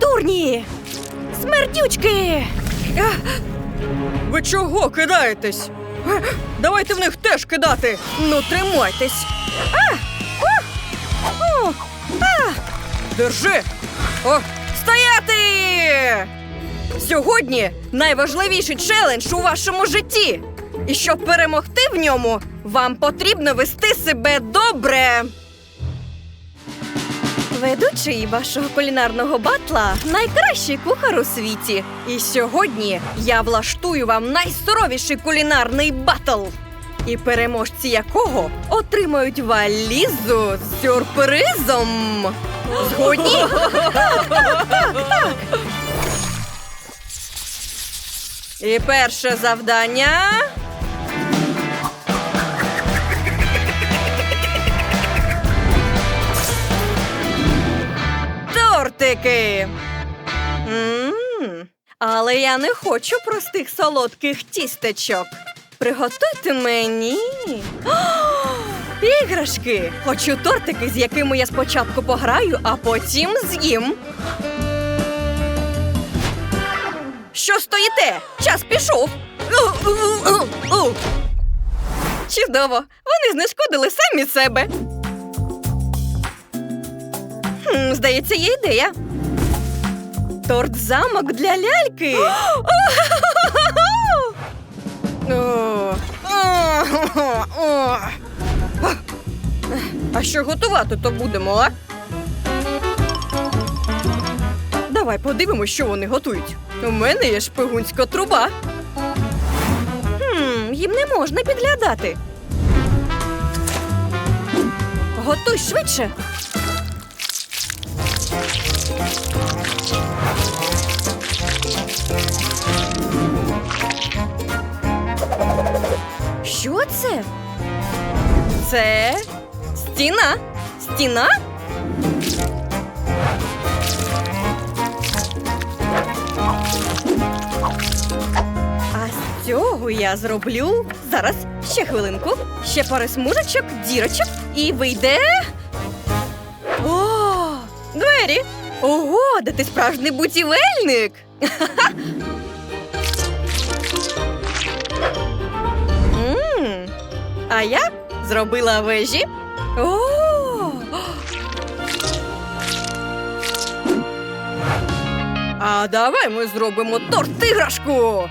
дурні! Смердючки! Ви чого кидаєтесь? Е, Давайте в них теж кидати. Ну, тримайтесь. О, Держи! О, стояти! Сьогодні найважливіший челендж у вашому житті. І щоб перемогти в ньому, вам потрібно вести себе добре. Ведучий вашого кулінарного батла найкращий кухар у світі. І сьогодні я влаштую вам найсуровіший кулінарний батл. І переможці якого отримають валізу з сюрпризом. Згодні? І перше завдання. Тортики. М, Але я не хочу простих солодких тістечок. Приготуйте мені. Іграшки! Хочу тортики, з якими я спочатку пограю, а потім з'їм. Що стоїте? Час пішов. Чудово! Вони знешкодили самі себе. Здається, є ідея. Торт замок для ляльки. А що готувати то будемо, а? Давай подивимось, що вони готують. У мене є шпигунська труба. Їм не можна підглядати. Готуй швидше. Що це? Це стіна. Стіна? А з цього я зроблю зараз ще хвилинку, ще пару смужечок, дірочок і вийде. О, двері! Ого, да ти справжній бутівельник! А я зробила вежі. О! А давай ми зробимо торт іграшку.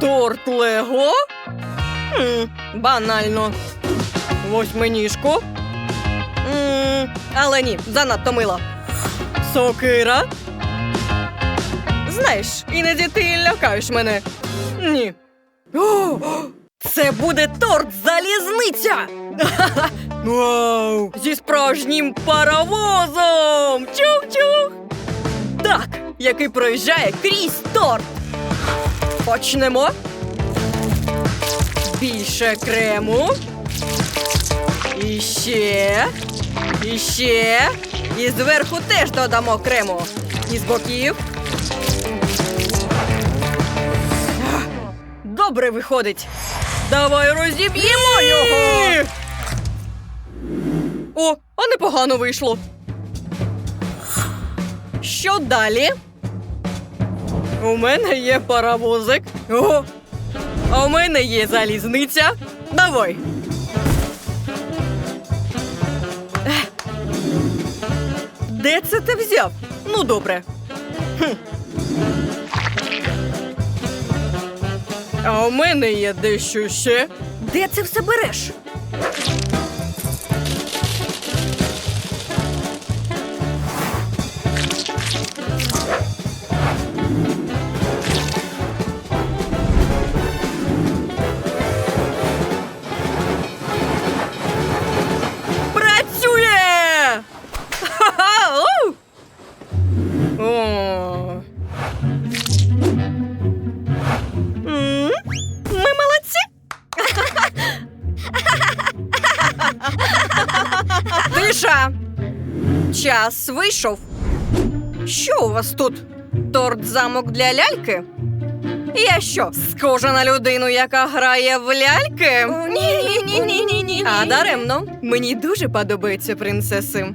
Торт Лего? Хм, банально. Восьминіжку. Але ні, занадто мило. Сокира. Знаєш, іноді ти лякаєш мене. Ні. О, це буде торт залізниця! Вау! Зі справжнім паровозом! Чух-чух! Так, який проїжджає крізь торт. Почнемо. Більше крему. І ще. І ще. І зверху теж додамо крему. І з боків. Добре виходить. Давай розіб'ємо його. О, а непогано вийшло. Що далі? У мене є паровозик. О, а у мене є залізниця. Давай. Де це ти взяв? Ну, добре. Хм. А у мене є дещо ще. Де це все береш? прийшов. Що у вас тут? Торт замок для ляльки? Я що, схожа на людину, яка грає в ляльки? Ні, ні, ні, ні, ні. А даремно. Мені дуже подобається принцеси.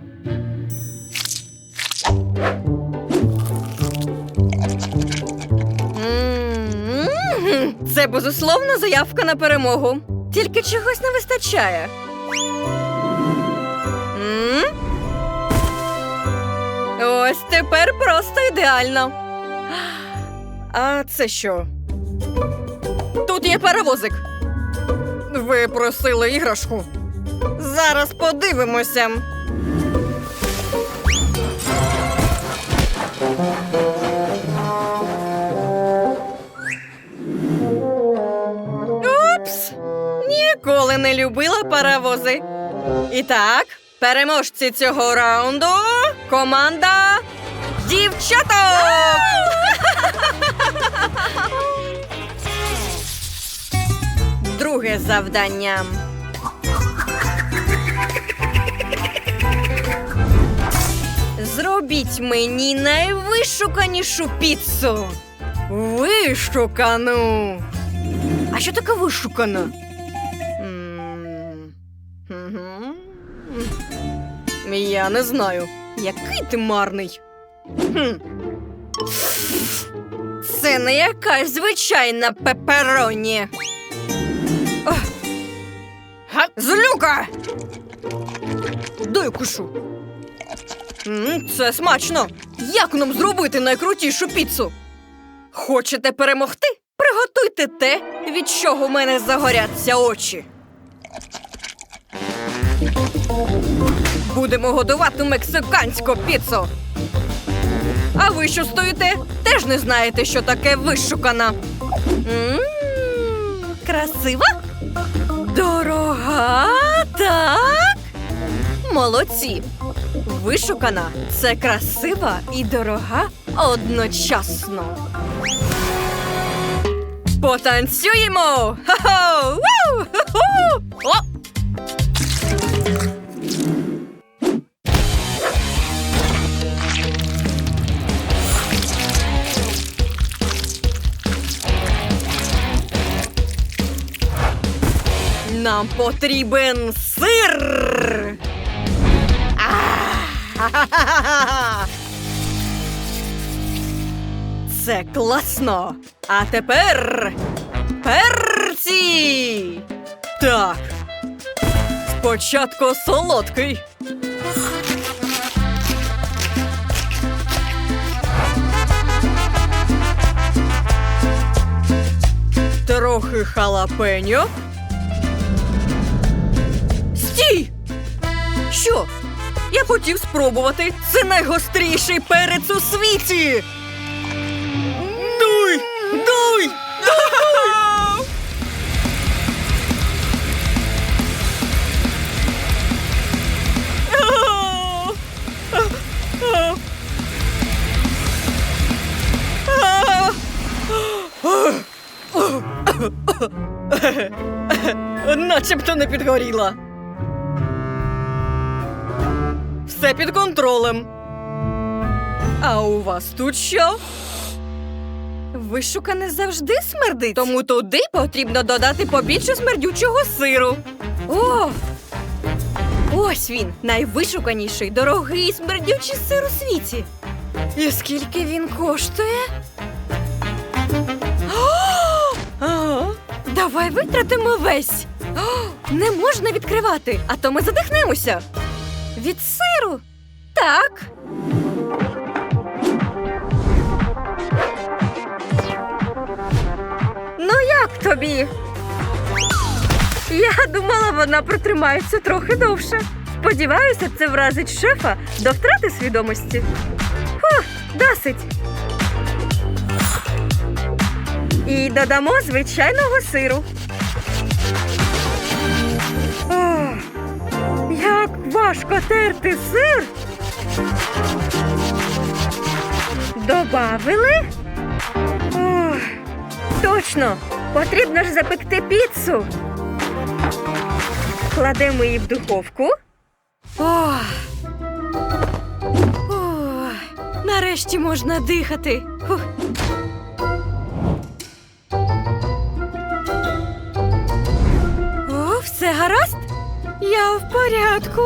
Це безусловна заявка на перемогу. Тільки чогось не вистачає. Ось тепер просто ідеально. А це що? Тут є паровозик. Ви просили іграшку. Зараз подивимося. Упс! Ніколи не любила паровози. І так, переможці цього раунду команда дівчаток! Друге завдання. Зробіть мені найвишуканішу піцу. Вишукану. А що таке вишукана? Я не знаю. Який ти марний. Хм. Це не якась звичайна пепероні. Злюка! Дай кушу. Це смачно. Як нам зробити найкрутішу піцу? Хочете перемогти? Приготуйте те, від чого в мене загоряться очі. Будемо годувати мексиканську піцу. А ви що стоїте? Теж не знаєте, що таке вишукана. М, Красива? Дорога, так? Молодці. Вишукана це красива і дорога одночасно. Потанцюємо! Ху-ху! О! Нам потрібен сир. Це класно. А тепер перці. Так. Спочатку солодкий. Трохи халапеньо. Що? Я хотів спробувати. Це найгостріший перець у світі. Дуй! Дуй! Начебто не підгоріла. Все під контролем. А у вас тут що? Вишукане завжди смердить. Тому туди потрібно додати побільше смердючого сиру. О! Ось він, найвишуканіший, дорогий смердючий сир у світі. І скільки він коштує? О! Ага. Давай витратимо весь. О, не можна відкривати, а то ми задихнемося. Від сиру? Так. Ну як тобі? Я думала, вона протримається трохи довше. Сподіваюся, це вразить шефа до втрати свідомості. Фу, досить. І додамо звичайного сиру. Важко терти сир. Добавили? Ох, точно, потрібно ж запекти піцу. Кладемо її в духовку. Ох. Ох. Нарешті можна дихати. Фух. О, все гаразд? Я в порядку.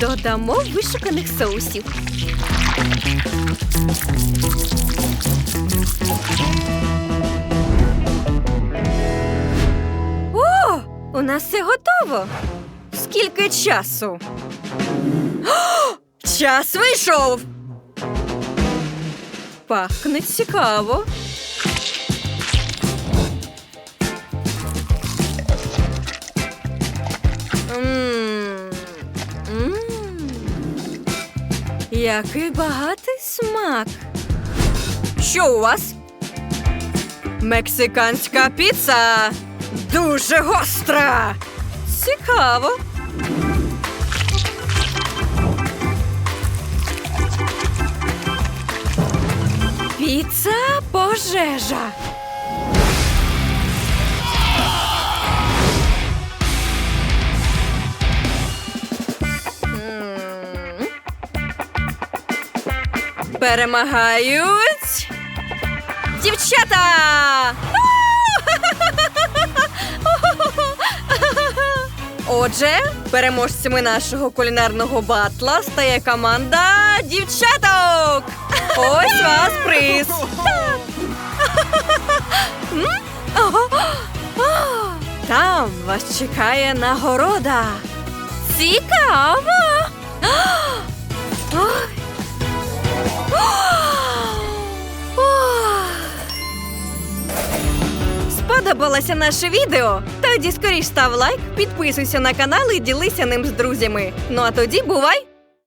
Додамо вишуканих соусів. О, у нас все готово. Скільки часу? О, час вийшов. Пахне цікаво. М, Який багатий смак. Що у вас? Мексиканська піца. Дуже гостра. Цікаво. Піца пожежа. Перемагають. Дівчата! Отже, переможцями нашого кулінарного батла стає команда дівчаток. Ось вас приз. Там вас чекає нагорода. Цікаво. Сподобалося наше відео? Тоді скоріш став лайк, підписуйся на канал і ділися ним з друзями. Ну а тоді бувай!